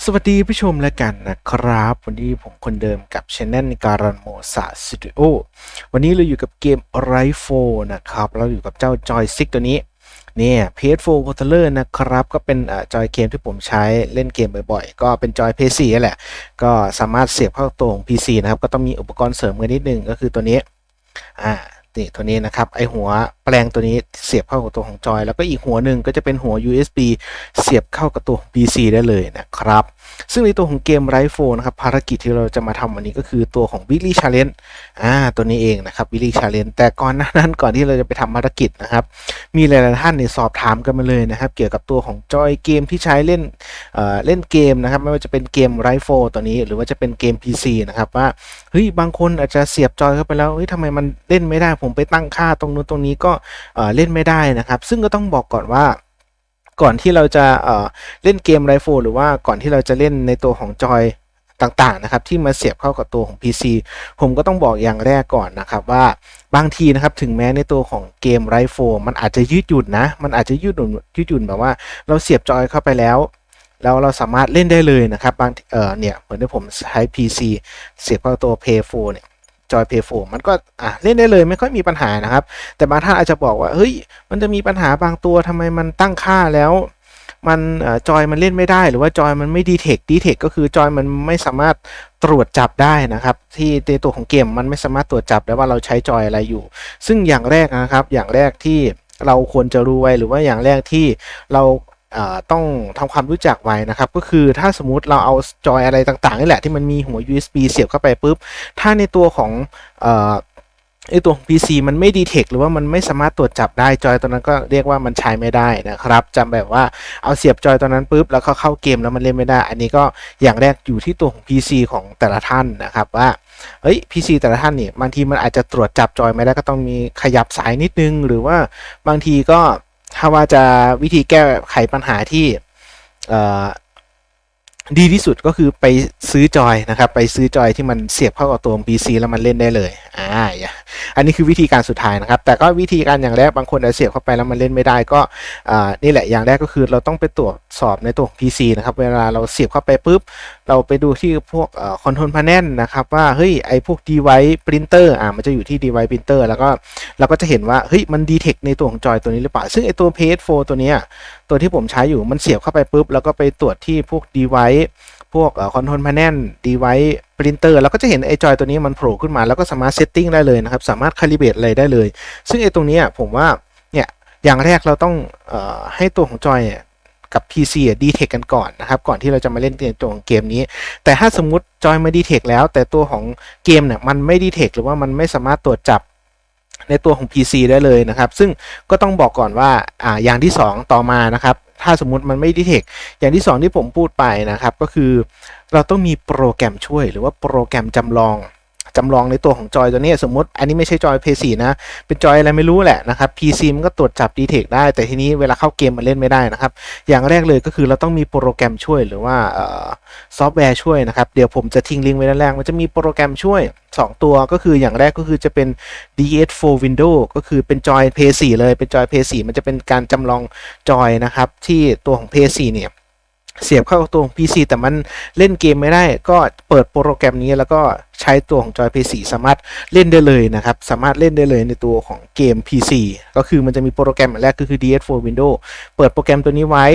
สวัสดีผู้ชมแล้วกันนะครับ วันนี้ผมคนเดิมกับช anel การันโมซาสตูดิโอวันนี้เราอยู่กับเกมไรโฟนะครับ เราอยู่กับเจ้าจอยซิกตัวนี้เนี่ย PS4 controller นะครับ ก็เป็นจอยเกมที่ผมใช้เล่นเกมบ่อยๆ ก็เป็นจอย PS4 นั่นแหละ ก็สามารถเสียบเข้าตัวของ PC นะครับ ก็ต้องมีอุปกรณ์เสริมกันนิดนึงก็คือตัวนี้อ่า นี่ตัวนี้นะครับไอหัวแปลงตัวนี้เสียบเข้ากับตัวของจอย แล้วก็อีกหัวหนึ่งก็จะเป็นหัว USB เสียบเข้ากับตัวของ PC ได้เลยนะครับ ซึ่งในตัวของเกมไรโฟนะครับภารกิจที่เราจะมาทำวันนี้ก็คือตัวของ Weekly Challenge อ่าตัวนี้เองนะครับ Weekly Challenge แต่ก่อนหน้านั้นก่อนที่เราจะไปทำภารกิจนะครับมีหลายๆท่านเนี่ยสอบถามกันมาเลยนะครับเกี่ยวกับตัวของจอยเกมที่ใช้เล่นเอ่อเล่นเกมนะครับไม่ว่าจะเป็นเกมไรโฟตัวนี้หรือว่าจะเป็นเกม PC นะครับว่าเฮ้ยบางคนอาจจะเสียบจอยเข้าไปแล้วเฮ้ยทำไมมันเล่นไม่ได้ผมไปตั้งค่าตรงนู้นตรงนี้ก็เอ่อเล่นไม่ได้นะครับ ซึ่งก็ต้องบอกก่อนว่า ก่อนที่เราจะเล่นเกมไรโฟหรือว่าก่อนที่เราจะเล่นในตัวของจอยต่างๆนะครับที่มาเสียบเข้ากับตัวของ PC ผมก็ต้องบอกอย่างแรกก่อนนะครับว่าบางทีนะครับถึงแม้ในตัวของเกมไรโฟมันอาจจะยืดหยุ่นนะ มันอาจจะยืดหยุ่นยืดหยุ่นแบบว่าเราเสียบจอยเข้าไปแล้ว แล้วเราสามารถเล่นได้เลยนะครับบางเออเนี่ยเหมือนที่ผมใช้ PC เสียบเข้าตัว Play 4เนี่ย จอย Play 4มันก็อะเล่นได้เลยไม่ค่อยมีปัญหานะครับ แต่บางท่านอาจจะบอกว่าเฮ้ยมันจะมีปัญหาบางตัวทำไมมันตั้งค่าแล้วมันจอยมันเล่นไม่ได้หรือว่าจอยมันไม่ดีเทคดีเทคก็คือจอยมันไม่สามารถตรวจจับได้นะครับ ที่ในตัวของเกมมันไม่สามารถตรวจจับได้ว่าเราใช้จอยอะไรอยู่ ซึ่งอย่างแรกนะครับ อย่างแรกที่เราควรจะรู้ไว้หรือว่าอย่างแรกที่เรา ต้องทำความรู้จักไว้นะครับ ก็คือถ้าสมมุติเราเอาจอยอะไรต่างๆนี่แหละที่มันมีหัว USB เสียบเข้าไปปุ๊บ ถ้าในตัวของไอตัวของ PC มันไม่ดีเทคหรือว่ามันไม่สามารถตรวจจับได้จอยตัวนั้นก็เรียกว่ามันใช้ไม่ได้นะครับจำแบบว่าเอาเสียบจอยตัวนั้นปุ๊บแล้วเขาเข้าเกมแล้วมันเล่นไม่ได้ อันนี้ก็อย่างแรกอยู่ที่ตัวของ PC ของแต่ละท่านนะครับว่าเฮ้ย PC แต่ละท่านเนี่ยบางทีมันอาจจะตรวจจับจอยไม่ได้ก็ต้องมีขยับสายนิดนึง หรือว่าบางทีก็ ถ้าว่าจะวิธีแก้ไขปัญหาที่ดีที่สุดก็คือไปซื้อจอยนะครับ ไปซื้อจอยที่มันเสียบเข้ากับตัว PC แล้วมันเล่นได้เลยอ่าอันนี้คือวิธีการสุดท้ายนะครับ แต่ก็วิธีการอย่างแรกบางคนอาจเสียบเข้าไปแล้วมันเล่นไม่ได้ก็นี่แหละอย่างแรกก็คือเราต้องไปตรวจ สอบในตัว PC นะครับ เวลาเราเสียบเข้าไปปุ๊บ เราไปดูที่พวกคอนโทรลพา n นลนะครับ ว่า เฮ้ย ไอพวก device printer อ่ามันจะอยู่ที่ device printer แล้วก็เราก็จะเห็นว่า เฮ้ย มัน detect ในตัวของจอยตัวนี้หรือเปล่า ซึ่งไอตัว PS4 ตัวนี้ตัวที่ผมใช้อยู่มันเสียบเข้าไปปุ๊บ แล้วก็ไปตรวจที่พวก device พวกคอนโทรลพา n นลดีไวซ์ปรินเตอร์แล้วก็จะเห็นไอจอยตัวนี้มันโผล่ขึ้นมาแล้วก็สามารถเซตติ้งได้เลยนะครับ สามารถคาลิเบตอะไรได้เลย ซึ่งไอตรงนี้ผมว่าเนี่ยอย่างแรกเราต้องออให้ตัวของจอย กับ PC ดีเทคกันก่อนนะครับ ก่อนที่เราจะมาเล่นตัวของเกมนี้ แต่ถ้าสมมติจอยมาดีเทคแล้ว แต่ตัวของเกมเนี่ยมันไม่ดีเทคหรือว่ามันไม่สามารถตรวจจับในตัวของ PC ได้เลยนะครับ ซึ่งก็ต้องบอกก่อนว่าอ่าอย่างที่ 2 ต่อมานะครับ ถ้าสมมุติมันไม่ดีเทคอย่างที่ 2 ที่ผมพูดไปนะครับ ก็คือเราต้องมีโปรแกรมช่วยหรือว่าโปรแกรมจำลอง จำลองในตัวของจอยตัวนี้สมมติอันนี้ไม่ใช่จอย PS4 นะ เป็นจอยอะไรไม่รู้แหละนะครับ PC มันก็ตรวจจับดีเทคได้ แต่ทีนี้เวลาเข้าเกมมันเล่นไม่ได้นะครับ อย่างแรกเลยก็คือเราต้องมีโปรแกรมช่วยหรือว่าซอฟต์แวร์ช่วยนะครับ เดี๋ยวผมจะทิ้งลิงก์ไว้ด้านล่างมันจะมีโปรแกรมช่วย 2 ตัวก็คืออย่างแรกก็คือจะเป็น DS4 Window ก็คือเป็นจอย PS4 เลยเป็นจอย PS4 มันจะเป็นการจำลองจอยนะครับที่ตัวของ PS4 เนี่ย เสียบเข้าตัวของ PC แต่มันเล่นเกมไม่ได้ ก็เปิดโปรแกรมนี้แล้วก็ใช้ตัวของจอย PC สามารถเล่นได้เลยนะครับ สามารถเล่นได้เลยในตัวของเกม PC ก็คือมันจะมีโปรแกรมแรกก็คือ DS4 Windows เปิดโปรแกรมตัวนี้ไว้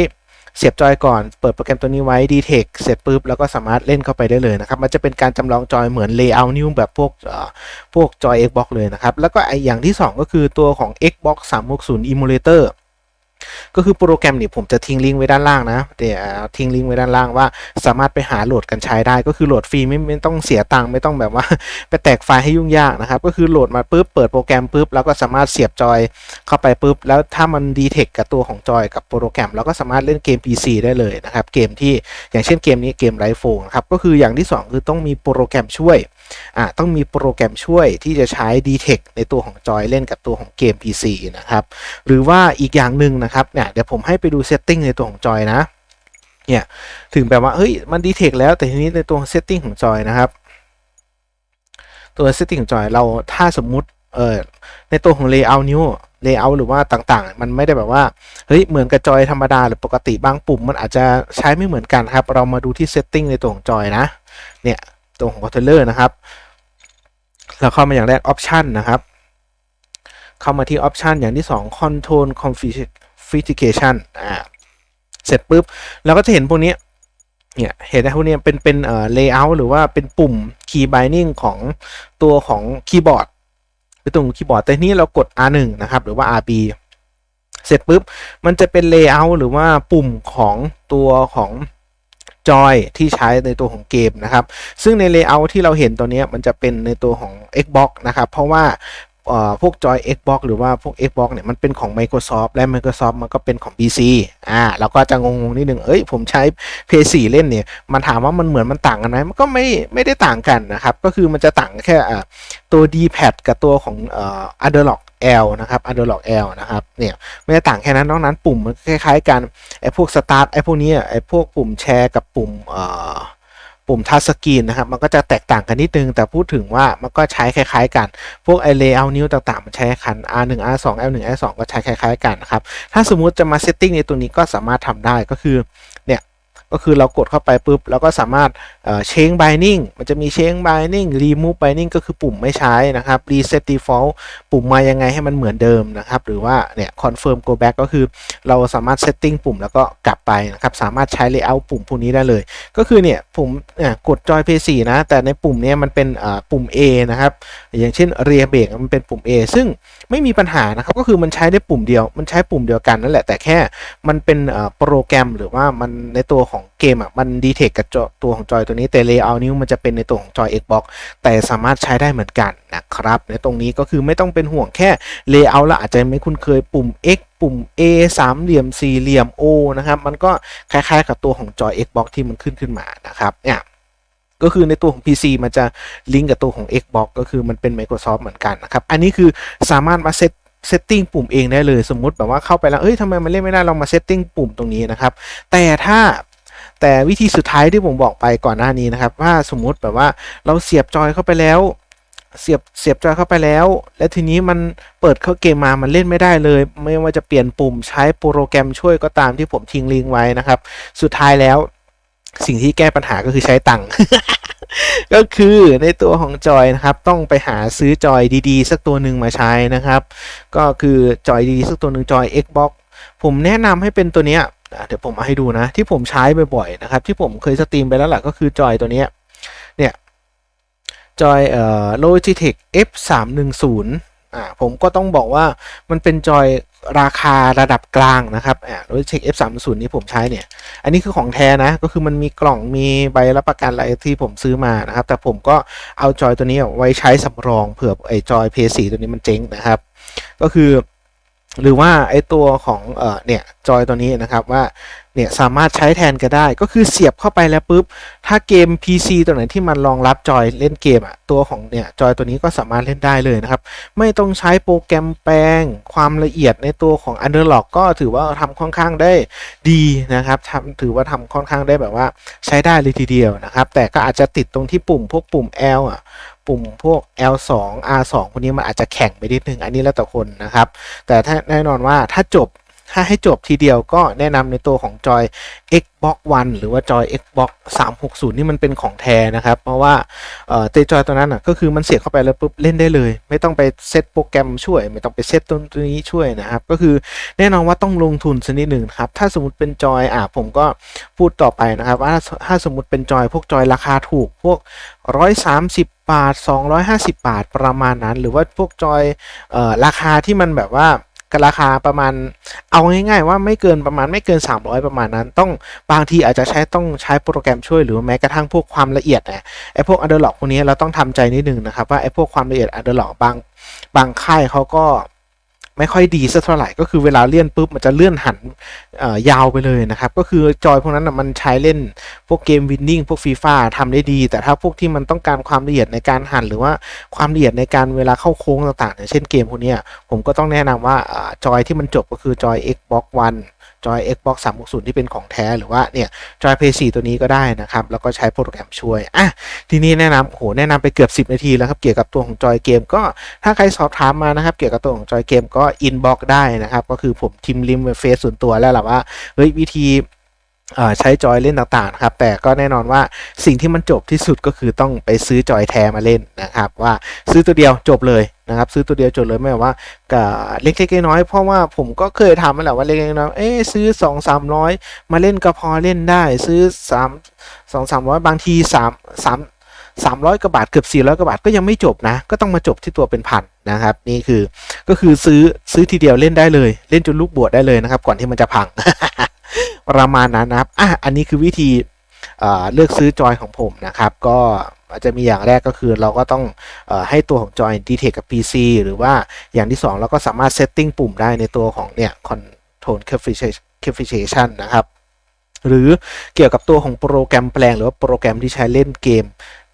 เสียบจอยก่อน เปิดโปรแกรมตัวนี้ไว้ DTEC เสร็จปุ๊บ แล้วก็สามารถเล่นเข้าไปได้เลยนะครับ มันจะเป็นการจำลองจอยเหมือน layout นิ้วแบบพวกพวกจอย Xbox เลยนะครับ แล้วก็ไออย่างที่ 2 ก็คือตัวของ Xbox 360 Emulator ก็คือโปรแกรมนี่ผมจะทิ้งลิงก์ไว้ด้านล่างนะเดี๋ยวทิ้งลิงก์ไว้ด้านล่างว่า สามารถไปหาโหลดกันใช้ได้ ก็คือโหลดฟรีไม่ไม่ต้องเสียตังค์ไม่ต้องแบบว่าไปแตกไฟล์ให้ยุ่งยากนะครับ ก็คือโหลดมาปุ๊บเปิดโปรแกรมปุ๊บแล้วก็สามารถเสียบจอยเข้าไปปุ๊บแล้วถ้ามันดีเทคกับตัวของจอยกับโปรแกรมเราก็สามารถเล่นเกม PC ได้เลยนะครับเกมที่อย่างเช่นเกมนี้เกมไรโฟนะครับก็คืออย่างที่ 2 คือต้องมีโปรแกรมช่วย อ่าต้องมีโปรแกรมช่วยที่จะใช้ d t e c ในตัวของจอยเล่นกับตัวของเกม PC นะครับ หรือว่าอีกอย่างหนึ่งนะครับเนี่ยเดี๋ยวผมให้ไปดูเซตติ้งในตัวของจอยนะเนี่ยถึงแบบว่าเฮ้ยมันดีเทคแล้วแต่ทีนี้ในตัวเซตติ้งของจอยนะครับ ตัวเซตติ้งของจอยเราถ้าสมมุติเออในตัวของ layout นิ้วเลเยอร์หรือว่าต่างๆ มันไม่ได้แบบว่าเฮ้ยเหมือนกับจอยธรรมดาหรือปกติบางปุ่มมันอาจจะใช้ไม่เหมือนกันครับ เรามาดูที่ setting ในตัวของจอยนะเนี่ย ตัวของ controller นะครับเราเข้ามาอย่างแรก option นะครับ เข้ามาที่ option อย่างที่ 2 control configuration อ่าเสร็จปุ๊บเราก็จะเห็นพวกนี้เนี่ยเห็นไหมพวกนี้เป็นเป็นเอ่อ layout หรือว่าเป็นปุ่ม key binding ของตัวของคีย์บอร์ดเป็นตัวของคีย์บอร์ดแต่นี้เรากด R1 นะครับ หรือว่า RB เสร็จปุ๊บมันจะเป็น layout หรือว่าปุ่มของตัวของ จอยที่ใช้ในตัวของเกมนะครับ ซึ่งใน layout ที่เราเห็นตัวนี้มันจะเป็นในตัวของ Xbox นะครับ เพราะว่า พวกจอย Xbox หรือว่าพวก Xbox เนี่ยมันเป็นของ Microsoft และ Microsoft มันก็เป็นของ PC อ่าเราก็จะงงๆนิดนึงเอ้ยผมใช้ PS4 เล่นเนี่ยมันถามว่ามันเหมือนมันต่างกันไหมมันก็ไม่ไม่ได้ต่างกันนะครับ ก็คือมันจะต่างแค่ตัว D-pad กับตัวของเอ่อ Analog L นะครับ Analog L นะครับเนี่ยไม่ได้ต่างแค่นั้นนอกนั้นปุ่มมันคล้ายๆกันไอ้พวก Start ไอ้พวกนี้ไอ้พวกปุ่มแชร์กับปุ่มเอ่อ ปุ่มทัชสกรีนนะครับมันก็จะแตกต่างกันนิดนึง แต่พูดถึงว่ามันก็ใช้คล้าย ๆ กัน พวกไอเลเยอร์นิ้วต่างๆ มันใช้คัน R1 R2 L1 L2 ก็ใช้คล้าย ๆ กันนะครับ ถ้าสมมุติจะมาเซตติ้งในตัวนี้ก็สามารถทำได้ก็คือ ก็คือเรากดเข้าไปปุ๊บเราก็สามารถเอ่อ change binding มันจะมี change binding remove binding ก็คือปุ่มไม่ใช้นะครับ reset default ปุ่มมายังไงให้มันเหมือนเดิมนะครับ หรือว่าเนี่ย confirm go back ก็คือเราสามารถ setting ปุ่มแล้วก็กลับไปนะครับ สามารถใช้ layout ปุ่มพวกนี้ได้เลย ก็คือเนี่ยผมเนี่ยกดจอยเพย์สนะ แต่ในปุ่มเนี้ยมันเป็นปุ่ม A นะครับ อย่างเช่น rear brake มันเป็นปุ่ม A ซึ่งไม่มีปัญหานะครับ ก็คือมันใช้ได้ปุ่มเดียว มันใช้ปุ่มเดียวกันนั่นแหละแต่แค่มันเป็นโปรแกรมหรือว่ามันในตัวของเกมอะมันดีเทคกับตัวของจอยตัวนี้แต่ layout นิ้วมันจะเป็นในตัวของจอย Xbox แต่สามารถใช้ได้เหมือนกันนะครับในตรงนี้ก็คือไม่ต้องเป็นห่วงแค่ layout แล้วอาจจะไม่คุ้นเคยปุ่ม X ปุ่ม A สามเหลี่ยมสี่เหลี่ยม O นะครับมันก็คล้ายๆ กับตัวของจอย Xbox ที่มันขึ้นขึ้นมานะครับเนี่ยก็คือในตัวของ PC มันจะลิงก์กับตัวของ Xbox ก็คือมันเป็น Microsoft เหมือนกันนะครับ อันนี้คือสามารถมาเซตเซตติ้งปุ่มเองได้เลยสมมุติแบบว่าเข้าไปแล้ว เอ้ยทำไมมันเล่นไม่ได้ลองมาเซตติ้งปุ่มตรงนี้นะครับ แต่ถ้า แต่วิธีสุดท้ายที่ผมบอกไปก่อนหน้านี้นะครับ ว่าสมมุติแบบว่าเราเสียบจอยเข้าไปแล้วเสียบเสียบจอยเข้าไปแล้ว และทีนี้มันเปิดเข้าเกมมามันเล่นไม่ได้เลย ไม่ว่าจะเปลี่ยนปุ่มใช้โปรแกรมช่วยก็ตามที่ผมทิ้งลิงก์ไว้นะครับ สุดท้ายแล้วสิ่งที่แก้ปัญหาก็คือใช้ตังค์ก็คือในตัวของจอยนะครับ ต้องไปหาซื้อจอยดีๆ สักตัวหนึ่งมาใช้นะครับ ก็คือจอยดีๆสักตัวหนึ่งจอย Xbox ผมแนะนำให้เป็นตัวเนี้ย อะเดี๋ยวผมเอาให้ดูนะ ที่ผมใช้บ่อยๆนะครับ ที่ผมเคยสตรีมไปแล้วแหละก็คือจอยตัวนี้เนี่ยจอยเอ่อ Logitech F 3 1 0อ่าผมก็ต้องบอกว่ามันเป็นจอยราคาระดับกลางนะครับอ่า Logitech F 3 0นี้ผมใช้เนี่ย อันนี้คือของแท้นะ ก็คือมันมีกล่องมีใบรับประกันอะไรที่ผมซื้อมานะครับ แต่ผมก็เอาจอยตัวนี้ไว้ใช้สำรองเผื่อไอ้จอย PS4 ตัวนี้มันเจ๊งนะครับ ก็คือ หรือว่าไอตัวของเออเนี่ยจอยตัวนี้นะครับว่า เนี่ยสามารถใช้แทนก็ได้ ก็คือเสียบเข้าไปแล้วปุ๊บ ถ้าเกม PC ตัวไหนที่มันรองรับจอยเล่นเกมอะตัวของเนี่ยจอยตัวนี้ก็สามารถเล่นได้เลยนะครับ ไม่ต้องใช้โปรแกรมแปลง ความละเอียดในตัวของ Underlock ก็ถือว่าทำค่อนข้างได้ดีนะครับทำถือว่าทำค่อนข้างได้แบบว่าใช้ได้เลยทีเดียวนะครับ แต่ก็อาจจะติดตรงที่ปุ่มพวกปุ่ม L อะปุ่มพวก L2 R2 พวกนี้มันอาจจะแข็งไปนิดนึง อันนี้แล้วแต่คนนะครับ แต่ถ้าแน่นอนว่าถ้าจบ ถ้าให้จบทีเดียวก็แนะนำในตัวของจอย Xbox One หรือว่าจอย Xbox 360 นี่มันเป็นของแท้นะครับ เพราะว่าเออเตจอยตัวนั้นอะก็คือมันเสียบเข้าไปแล้วปุ๊บเล่นได้เลย ไม่ต้องไปเซตโปรแกรมช่วย ไม่ต้องไปเซตตัวนี้ช่วยนะครับ ก็คือแน่นอนว่าต้องลงทุนสักนิดหนึ่งครับ ถ้าสมมติเป็นจอยอะผมก็พูดต่อไปนะครับว่าถ้าสมมติเป็นจอยพวกจอยราคาถูกพวก 130 บาท 250 บาทประมาณนั้น หรือว่าพวกจอยออราคาที่มันแบบว่า กราคาประมาณ เอาง่ายๆ ว่าไม่เกินประมาณไม่เกิน 300 ประมาณนั้น ต้องบางทีอาจจะใช้ต้องใช้โปรแกรมช่วยหรือแม้กระทั่งพวกความละเอียดนะไอพวกอันเดอร์ล็อกพวกนี้เราต้องทำใจนิดนึงนะครับว่าไอพวกความละเอียดอันเดอร์ล็อกบางบางค่ายเขาก็ ไม่ค่อยดีสักเท่าไหร่ก็คือเวลาเลื่อนปุ๊บมันจะเลื่อนหันยาวไปเลยนะครับ ก็คือจอยพวกนั้นนะมันใช้เล่นพวกเกมวินนิ่งพวกฟีฟ่าทำได้ดี แต่ถ้าพวกที่มันต้องการความละเอียดในการหันหรือว่าความละเอียดในการเวลาเข้าโค้งต่างๆอย่างเช่นเกมพวกนี้ผมก็ต้องแนะนำว่าอ่าจอยที่มันจบก็คือจอย Xbox One จอย Xbox 360 ที่เป็นของแท้หรือว่าเนี่ยจอย PS4 ตัวนี้ก็ได้นะครับ แล้วก็ใช้โปรแกรมช่วยอะทีนี้แนะนำโอ้โหแนะนำไปเกือบ 10 นาทีแล้วครับเกี่ยวกับตัวของจอยเกม ก็ถ้าใครสอบถามมานะครับ เกี่ยวกับตัวของจอยเกมก็อินบ็อกได้นะครับ ก็คือผมทิมลิมเฟซส่วนตัวแล้วแหละว่าเฮ้ยวิธี ใช้จอยเล่นต่างๆนะครับแต่ก็แน่นอนว่าสิ่งที่มันจบที่สุดก็คือต้องไปซื้อจอยแท้มาเล่นนะครับว่าซื้อตัวเดียวจบเลยนะครับซื้อตัวเดียวจบเลยไม่ว่ากับเล็กๆน้อยๆเพราะว่าผมก็เคยทำมาแหละว่าเล็กๆน้อยๆเอ๊ซื้อสองสามร้อยมาเล่นก็พอเล่นได้ซื้อสามสองสามร้อยบางทีสามสามสามร้อยกว่าบาทเกือบสี่ร้อยกว่าบาทก็ยังไม่จบนะ ก็ต้องมาจบที่ตัวเป็นพันนะครับ นี่คือก็คือซื้อซื้อทีเดียวเล่นได้เลย เล่นจนลูกบวชได้เลยนะครับ ก่อนที่มันจะพัง ประมาณนั้นนะครับอะอันนี้คือวิธีเเลือกซื้อจอยของผมนะครับ ก็อาจจะมีอย่างแรกก็คือเราก็ต้องอให้ตัวของจอยดีเทคกับ PC หรือว่าอย่างที่ 2 เราก็สามารถเซตติ้งปุ่มได้ในตัวของเนี่ย Control Configuration นะครับ หรือเกี่ยวกับตัวของโปรแกรมแปลงหรือว่าโปรแกรมที่ใช้เล่นเกม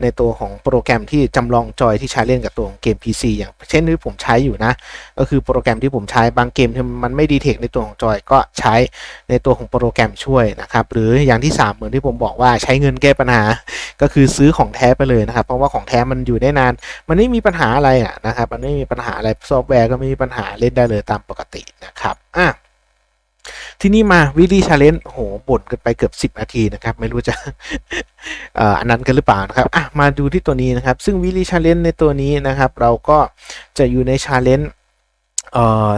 ในตัวของโปรแกรมที่จำลองจอยที่ใช้เล่นกับตัวของเกม PC อย่างเช่นที่ผมใช้อยู่นะ ก็คือโปรแกรมที่ผมใช้บางเกมที่มันไม่ดีเทคในตัวของจอยก็ใช้ในตัวของโปรแกรมช่วยนะครับหรืออย่างที่ 3 เหมือนที่ผมบอกว่าใช้เงินแก้ปัญหา ก็คือซื้อของแท้ไปเลยนะครับ เพราะว่าของแท้มันอยู่ได้นาน มันไม่มีปัญหาอะไรนะครับมันไม่มีปัญหาอะไรซอฟต์แวร์ก็ไม่มีปัญหาเล่นได้เลยตามปกตินะครับอะ ที่นี้มาวิลี่ชาเลนจ์โหบ่นกันไปเกือบ 10 นาทีนะครับ ไม่รู้จะอันนั้นกันหรือเปล่านะครับอะมาดูที่ตัวนี้นะครับ ซึ่งวิลี่ชาเลนจ์ในตัวนี้นะครับ เราก็จะอยู่ในชาเลนจ์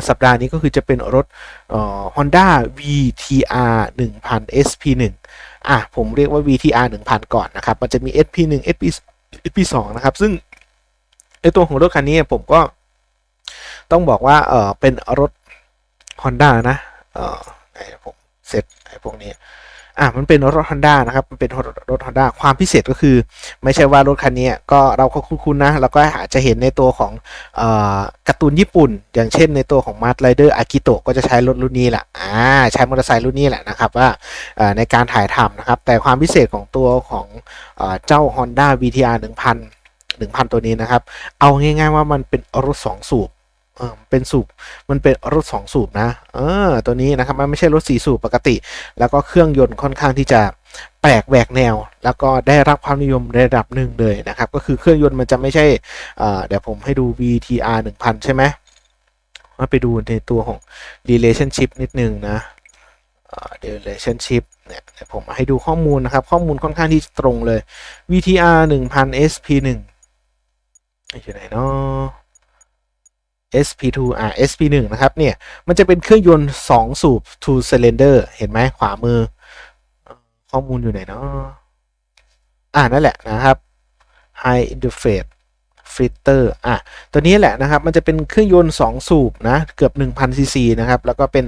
สัปดาห์นี้ก็คือจะเป็นรถเอ่อ Honda VTR 1000 SP1 อะผมเรียกว่า VTR 1000 ก่อนนะครับ มันจะมี SP1 SP SP2 นะครับ ซึ่งในตัวของรถคันนี้ผมก็ต้องบอกว่าเออเป็นรถ Honda นะเออ ไหนผมเซตไอ้พวกนี้อะมันเป็นรถ Honda นะครับ มันเป็นรถ Honda ความพิเศษก็คือ ไม่ใช่ว่ารถคันนี้ก็เราก็คุ้นๆนะ เราก็อาจจะเห็นในตัวของเอ่อการ์ตูนญี่ปุ่น อย่างเช่นในตัวของ Mart Rider Akito ก็จะใช้รถรุ่นนี้แหละอ่าใช้มอเตอร์ไซค์รุ่นนี้แหละนะครับว่าเอ่อในการถ่ายทำนะครับ แต่ความพิเศษของตัวของเอ่อเจ้า Honda VTR 1000 1000 ตัวนี้นะครับ เอาง่ายๆว่ามันเป็นรถ 2 สูบ เออเป็นสูบมันเป็นรถ 2 สูบนะเออตัวนี้นะครับมันไม่ใช่รถ4สูบปกติ แล้วก็เครื่องยนต์ค่อนข้างที่จะแปลกแหวกแนว แล้วก็ได้รับความนิยมระดับหนึ่งเลยนะครับ ก็คือเครื่องยนต์มันจะไม่ใช่เดี๋ยวผมให้ดู VTR 1000 ใช่ไหมมาไปดูในตัวของ relationship นิดนึงนะเอ่อ relationship เนี่ยเดี๋ยวผมมาให้ดูข้อมูลนะครับ ข้อมูลค่อนข้างที่จะตรงเลย VTR 1000 SP1 อยู่ไหนเนาะ SP2 อ่า SP1 นะครับเนี่ยมันจะเป็นเครื่องยนต์ 2 สูบ two cylinder เห็นไหมขวามือเอ่อข้อมูลอยู่ไหนเนาะอ่านั่นแหละนะครับ High Interface Filter อะตัวนี้แหละนะครับ มันจะเป็นเครื่องยนต์ 2 สูบนะเกือบ 1,000ซีซีนะครับ แล้วก็เป็น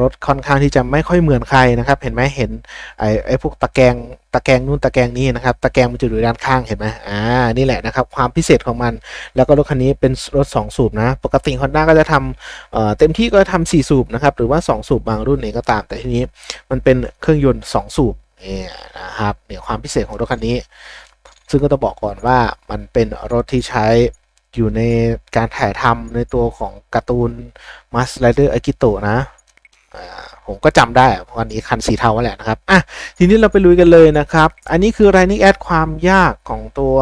รถค่อนข้างที่จะไม่ค่อยเหมือนใครนะครับ เห็นไหมเห็นไอ้ไอ้พวกตะแกรงตะแกรงนู่นตะแกรงนี่นะครับ ตะแกรงมันจะอยู่ด้านข้างเห็นไหมอ่านี่แหละนะครับ ความพิเศษของมัน แล้วก็รถคันนี้เป็นรถ 2 สูบนะ ปกติ Honda ก็จะทำเเต็มที่ก็ทำ4สูบนะครับ หรือว่า 2 สูบบางรุ่นเองก็ตาม แต่ทีนี้มันเป็นเครื่องยนต์ 2 สูบเนี่ยนะครับเนี่ยความพิเศษของรถคันนี้ ซึ่งก็ต้องบอกก่อนว่ามันเป็นรถที่ใช้อยู่ในการถ่ายทำในตัวของการ์ตูน Mask Rider Akito นะผมก็จำได้เพราะอันนี้คันสีเทาแหละนะครับอะทีนี้เราไปลุยกันเลยนะครับ อันนี้คือ Running Ad ความยากของตัว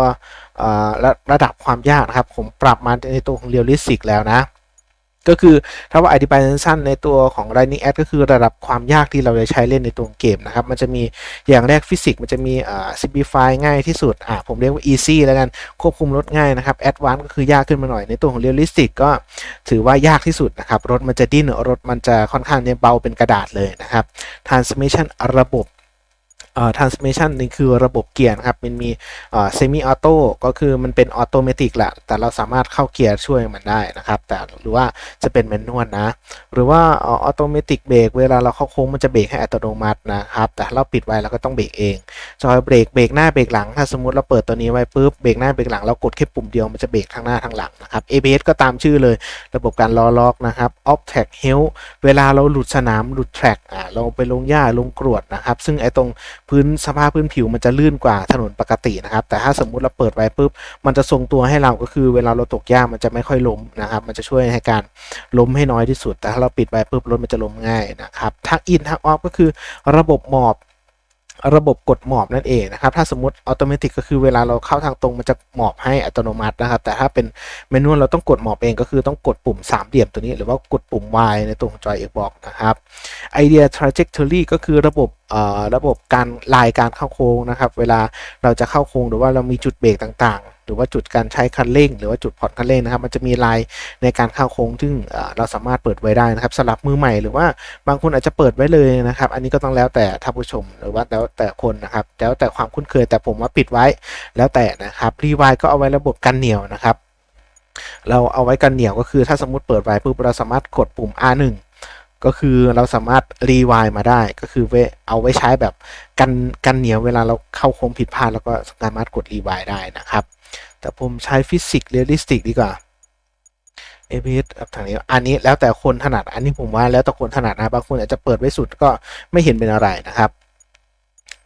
ระระดับความยากนะครับ ผมปรับมาในตัวของ Realistic แล้วนะ ก็คือถ้าว่าอธิบายสั้นในตัวของ Running Ad ก็คือระดับความยากที่เราจะใช้เล่นในตัวเกมนะครับ มันจะมีอย่างแรกฟิสิกส์มันจะมีอ่า simplify ง่ายที่สุดอ่าผมเรียกว่า easy แล้วกันควบคุมรถง่ายนะครับ advance ก็คือยากขึ้นมาหน่อยในตัวของ realistic ก็ถือว่ายากที่สุดนะครับรถมันจะดิ้นรถมันจะค่อนข้างเนี่ยเบาเป็นกระดาษเลยนะครับ transmission ระบบ เอ่อ transmission นี่คือระบบเกียร์นะครับมันมีเอ่อ semi auto ก็คือมันเป็นออโตเมติกแหละ แต่เราสามารถเข้าเกียร์ช่วยมันได้นะครับ แต่หรือว่าจะเป็นแมนนวลนะ หรือว่าออโตเมติกเบรกเวลาเราเข้าโค้งมันจะเบรกให้อัตโนมัตินะครับ แต่เราปิดไว้เราก็ต้องเบรกเองจอยเบรกเบรกหน้าเบรกหลัง ถ้าสมมติเราเปิดตัวนี้ไว้ปุ๊บเบรกหน้าเบรกหลังเรากดแค่ปุ่มเดียวมันจะเบรกทั้งหน้าทั้งหลังนะครับ ABS ก็ตามชื่อเลย ระบบการล้อล็อกนะครับ Off Track Help เวลาเราหลุดสนามหลุดแทร็กอ่าเราไปลงหญ้าลงกรวดนะครับ ซึ่งไอ้ตรงพื้นสภาพพื้นผิวมันจะลื่นกว่าถนนปกตินะครับ แต่ถ้าสมมุติเราเปิดไว้ปุ๊บมันจะทรงตัวให้เราก็คือเวลาเราตกหญ้ามันจะไม่ค่อยล้มนะครับ มันจะช่วยให้การล้มให้น้อยที่สุด แต่ถ้าเราปิดไว้ปุ๊บรถมันจะล้มง่ายนะครับทางอินทางออฟก็คือระบบหมอบระบบกดหมอบนั่นเองนะครับ ถ้าสมมติอัตโนมัติก็คือเวลาเราเข้าทางตรงมันจะหมอบให้อัตโนมัตินะครับ แต่ถ้าเป็นเมนูเราต้องกดหมอบเองก็คือต้องกดปุ่มสามเหลี่ยมตัวนี้ หรือว่ากดปุ่ม Y ในตัวของจอย Xbox นะครับ Idea Trajectory ก็คือระบบระบบการลายการเข้าโค้งนะครับ เวลาเราจะเข้าโค้งหรือว่าเรามีจุดเบรกต่างๆ หรือว่าจุดการใช้คันเร่ง หรือว่าจุดผ่อนคันเร่งนะครับ มันจะมีลายในการเข้าโค้งซึ่งเราสามารถเปิดไว้ได้นะครับสำหรับมือใหม่หรือว่าบางคนอาจจะเปิดไว้เลยนะครับ อันนี้ก็ต้องแล้วแต่ท่านผู้ชมหรือว่าแล้วแต่คนนะครับแล้วแต่ความคุ้นเคยแต่ผมว่าปิดไว้แล้วแต่นะครับรีไวก็เอาไว้ระบบกันเหนียวนะครับเราเอาไว้กันเหนียวก็คือถ้าสมมติเปิดไว้ปุ๊บเราสามารถกดปุ่ม R1 ก็คือเราสามารถรีวายมาได้ ก็คือเวเอาไว้ใช้แบบกันกันเหนียวเวลาเราเข้าโค้งผิดพลาดแล้วก็สามารถกดรีวายได้นะครับ แต่ผมใช้ฟิสิกส์เรียลลิสติกดีกว่าเอพีเอสทางนี้อันนี้แล้วแต่คนถนัดอันนี้ผมว่าแล้วแต่คนถนัดนะบางคนอาจจะเปิดไว้สุดก็ไม่เห็นเป็นอะไรนะครับ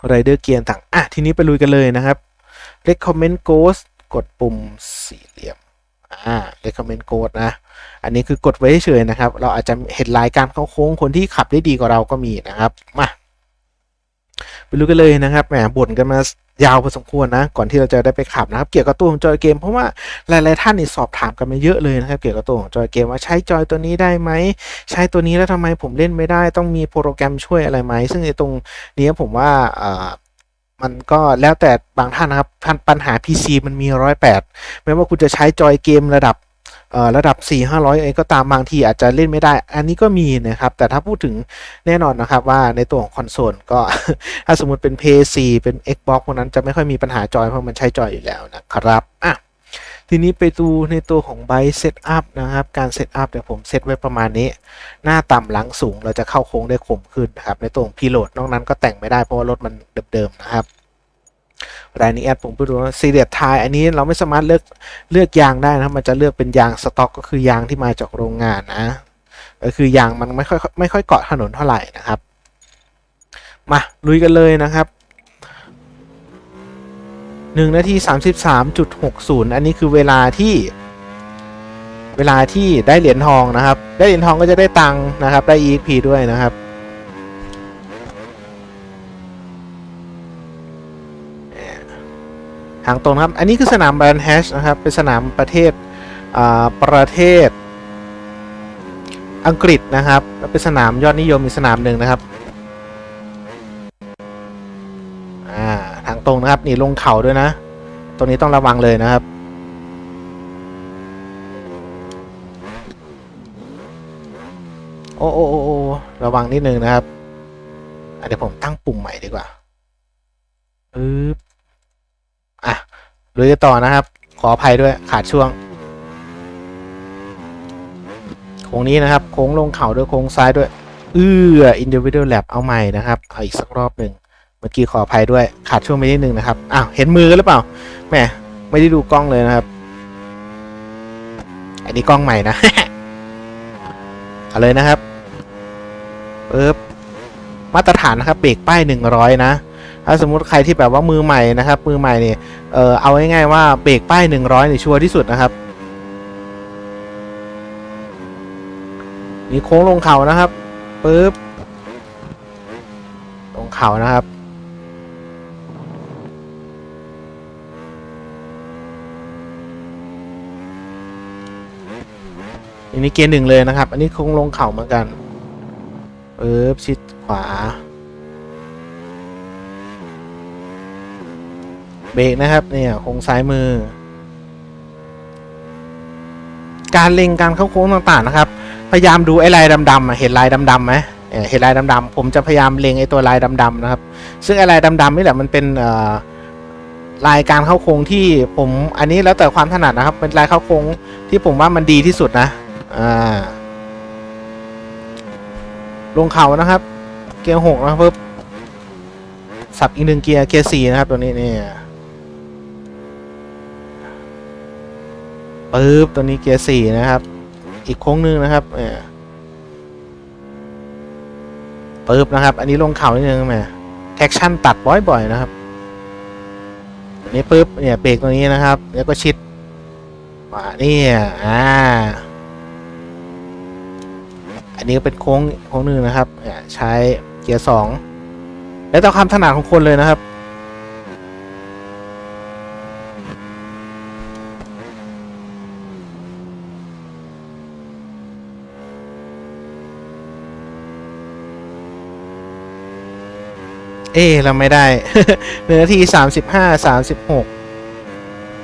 ไรเดอร์เกียร์ต่างอะทีนี้ไปลุยกันเลยนะครับ recommend ghost กดปุ่มสี่เหลี่ยม อ่า recommend ghost นะ อันนี้คือกดไว้เฉยๆนะครับ เราอาจจะเห็นรายการเข้าโค้งคนที่ขับได้ดีกว่าเราก็มีนะครับ มาไปรู้กันเลยนะครับ แหมบ่นกันมายาวพอสมควรนะ ก่อนที่เราจะได้ไปขับนะครับ เกี่ยวกับตัวของจอยเกม เพราะว่าหลาย ๆ ท่านนี่สอบถามกันมาเยอะเลยนะครับ เกี่ยวกับตัวของจอยเกมว่าใช้จอยตัวนี้ได้ไหม ใช้ตัวนี้แล้วทำไมผมเล่นไม่ได้ ต้องมีโปรแกรมช่วยอะไรไหม ซึ่งในตรงนี้ผมว่า มันก็แล้วแต่บางท่านนะครับท่านปัญหา PC มันมีร้อยแปดไม่ว่าคุณจะใช้จอยเกมระดับระดับ 4 500เองก็ตามบางทีอาจจะเล่นไม่ได้ อันนี้ก็มีนะครับ แต่ถ้าพูดถึงแน่นอนนะครับว่าในตัวของคอนโซลก็ ถ้าสมมุติเป็น PS4 เป็น Xbox พวกนั้นจะไม่ค่อยมีปัญหาจอยเพราะมันใช้จอยอยู่แล้วนะครับอะ ทีนี้ไปดูในตัวของไบเซตอัพนะครับ การเซตอัพเนี่ยวผมเซตไว้ประมาณนี้ หน้าต่ำหลังสูงเราจะเข้าโค้งได้คมขึ้นนะครับ ในตัวของพีโหลดนอกนั้นก็แต่งไม่ได้เพราะว่ารถมันเดิมๆนะครับรายนี้แอดผมไปดูซีเรียทยอันนี้เราไม่สามารถเลือกเลือกยางได้นะมันจะเลือกเป็นยางสต็อก ก็คือยางที่มาจากโรงงานนะก็คือยางมันไม่ค่อยไม่ค่อยเกาะถนนเท่าไหร่นะครับ มาลุยกันเลยนะครับ หนึ่งนาทีสามสิบสามจุดหกศูนย์อันนี้คือเวลาที่ เวลาที่ได้เหรียญทองนะครับ ได้เหรียญทองก็จะได้ตังค์นะครับ ได้ EXP ด้วยนะครับทางตรงครับ อันนี้คือสนามแบรนด์แฮชนะครับ เป็นสนามประเทศอ่าประเทศอังกฤษนะครับ เป็นสนามยอดนิยมอีกสนามหนึ่งนะครับ อ่าทางตรงนะครับนี่ลงเขาด้วยนะ ตรงนี้ต้องระวังเลยนะครับ โอ้โอ้โอ้โอระวังนิดนึงนะครับเดี๋ยวผมตั้งปุ่มใหม่ดีกว่าปึ๊บอะลุยต่อนะครับ ขออภัยด้วยขาดช่วง โค้งนี้นะครับ โค้งลงเขาด้วยโค้งซ้ายด้วย เอื้อ individual lap เอาใหม่นะครับ เอาอีกสักรอบหนึ่ง เมื่อกี้ขออภัยด้วยขาดช่วงไปนิดนึงนะครับอ้าวเห็นมือกันหรือเปล่าแหมไม่ได้ดูกล้องเลยนะครับ อันนี้กล้องใหม่นะเอาเลยนะครับปึ๊บมาตรฐานนะครับเบรกป้ายหนึ่งร้อยนะถ้าสมมุติใครที่แบบว่ามือใหม่นะครับ มือใหม่เนี่ยเออเอาง่ายๆว่าเบรกป้ายหนึ่งร้อยเนี่ยชัวร์ที่สุดนะครับมีโค้งลงเขานะครับปึ๊บลงเขานะครับ อันนี้เกียร์หนึ่งเลยนะครับ อันนี้คงลงเขาเหมือนกันปึ๊บชิดขวา เบรกนะครับเนี่ยคงซ้ายมือ การเล็งการเข้าโค้งต่างๆนะครับ พยายามดูไอ้ลายดำๆเห็นลายดำๆไหมเห็นลายดำๆผมจะพยายามเล็งไอ้ตัวลายดำๆนะครับ ซึ่งไอ้ลายดำๆนี่แหละมันเป็นลายการเข้าโค้งที่ผมอันนี้แล้วแต่ความถนัดนะครับ เป็นลายเข้าโค้งที่ผมว่ามันดีที่สุดนะ อ่า ลงเขานะครับ เกียร์หกนะครับปึ๊บสับอีกหนึ่งเกียร์เกียร์สี่นะครับตัวนี้เนี่ยปึ๊บตัวนี้เกียร์สี่นะครับ อีกโค้งหนึ่งนะครับเนี่ยปึ๊บนะครับ อันนี้ลงเขานิดนึงแหม traction ตัดบ่อยๆนะครับนนี้ปุ๊บเนี่ยเบรกตรงนี้นะครับ แล้วก็ชิดมานี่อ่า อันนี้ก็เป็นโค้งโค้งหนึ่งนะครับเนี่ยใช้เกียร์สองแล้วแต่ความถนัดของคนเลยนะครับ เอ๊เราไม่ได้หนึ่งนาทีสามสิบห้าสามสิบหก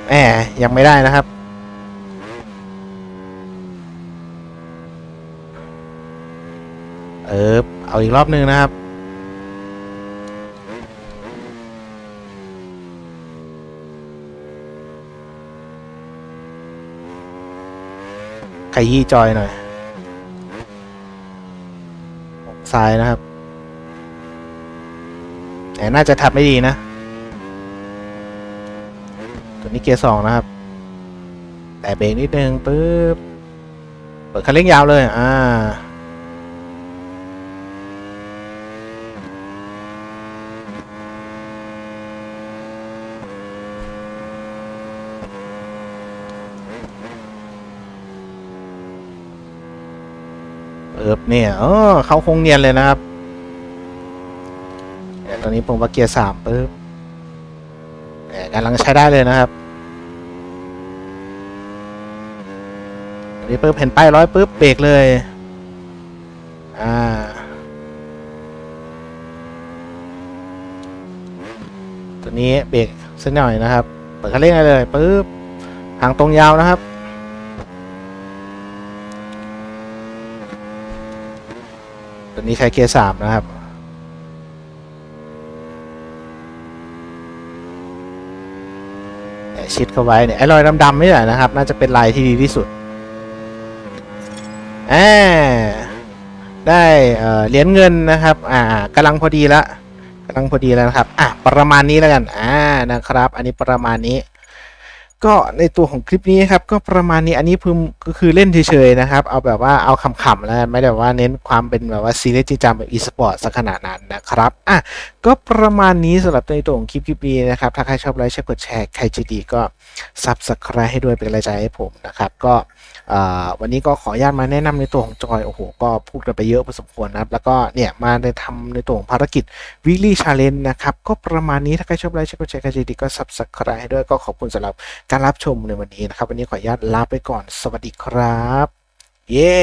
แหมยังไม่ได้นะครับ เออ เอาอีกรอบหนึ่งนะครับ ขยี้จอยหน่อยซ้ายนะครับ แต่น่าจะทับไม่ดีนะ ตัวนี้เกียร์สองนะครับ แต่เบรกนิดนึงปึ๊บ เปิดคันเร่งยาวเลย อ่า เนี่ยเออเขาคงเนียนเลยนะครับเนี่ยตอนนี้ผมว่าเกียร์สามปึ๊บเนี่ยกำลังใช้ได้เลยนะครับอันนี้ปึ๊บเห็นป้ายร้อยปึ๊บเบรกเลย อ่า ตัวนี้เบรกสักหน่อยนะครับ เปิดคันเร่งได้เลยปึ๊บทางตรงยาวนะครับ ตัวนี้ใช้เกียร์สามนะครับ ชิดเข้าไว้เนี่ยไอ้รอยดำๆนี่แหละนะครับ น่าจะเป็นลายที่ดีที่สุดแอาได้เอ่อเหรียญเงินนะครับ อ่ากำลังพอดีละกำลังพอดีแล้วนะครับ อะประมาณนี้แล้วกัน อ่านะครับ อันนี้ประมาณนี้ ก็ในตัวของคลิปนี้ครับก็ประมาณนี้อันนี้พึมก็คือเล่นเฉยๆนะครับ เอาแบบว่าเอาขำๆแล้วไม่ได้ว่าเน้นความเป็นแบบว่าซีเรียสจริงจังแบบอีสปอร์ตสักขนาดนั้นนะครับอะก็ประมาณนี้สำหรับในตัวของคลิปคลิปนี้นะครับ ถ้าใครชอบไลค์แชร์กดแชร์ใครจะดีก็ซับสไครต์ให้ด้วยเป็นกำลังใจให้ผมนะครับ ก็ วันนี้ก็ขออนุญาตมาแนะนำในตัวของจอยโอ้โหก็พูดกันไปเยอะพอสมควรนะครับ แล้วก็เนี่ยมาในทำในตัวของภารกิจวิลลี่ชาเลนจ์นะครับ ก็ประมาณนี้ถ้าใครชอบไลค์ชร์กดแชร์กันดีก็ subscribe ให้ด้วยก็ขอบคุณสำหรับการรับชมในวันนี้นะครับ วันนี้ขออนุญาตลาไปก่อนสวัสดีครับเย้